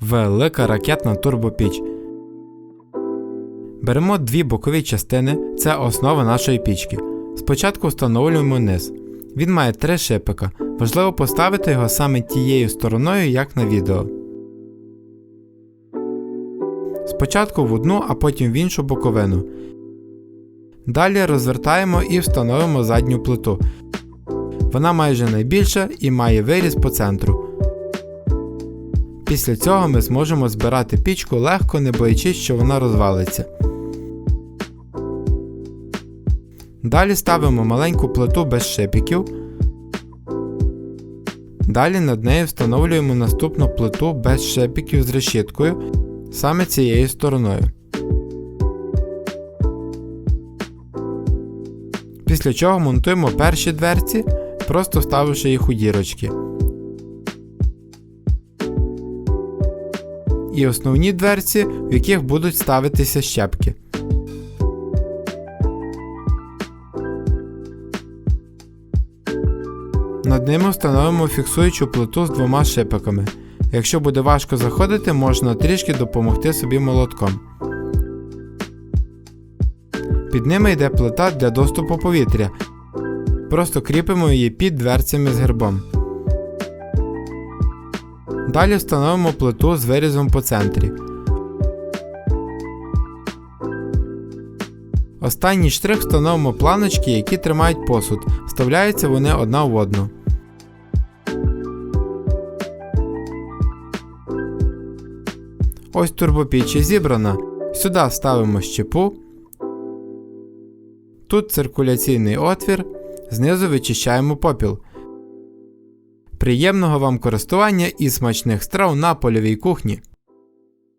Велика ракетна турбопіч. Беремо дві бокові частини, це основа нашої пічки. Спочатку встановлюємо низ. Він має три шипика. Важливо поставити його саме тією стороною, як на відео. Спочатку в одну, а потім в іншу боковину. Далі розвертаємо і встановимо задню плиту. Вона майже найбільша і має виріз по центру. Після цього ми зможемо збирати пічку легко, не боячись, що вона розвалиться. Далі ставимо маленьку плиту без шипіків. Далі над нею встановлюємо наступну плиту без шипіків з решіткою, саме цією стороною. Після чого монтуємо перші дверці, просто вставивши їх у дірочки. І основні дверці, в яких будуть ставитися щепки. Над ними встановимо фіксуючу плиту з двома шипиками. Якщо буде важко заходити, можна трішки допомогти собі молотком. Під ними йде плита для доступу повітря. Просто кріпимо її під дверцями з гербом. Далі встановимо плиту з вирізом по центрі. Останній штрих встановимо планочки, які тримають посуд. Вставляються вони одна в одну. Ось турбопіч і зібрана. Сюди ставимо щепу. Тут циркуляційний отвір. Знизу вичищаємо попіл. Приємного вам користування і смачних страв на польовій кухні.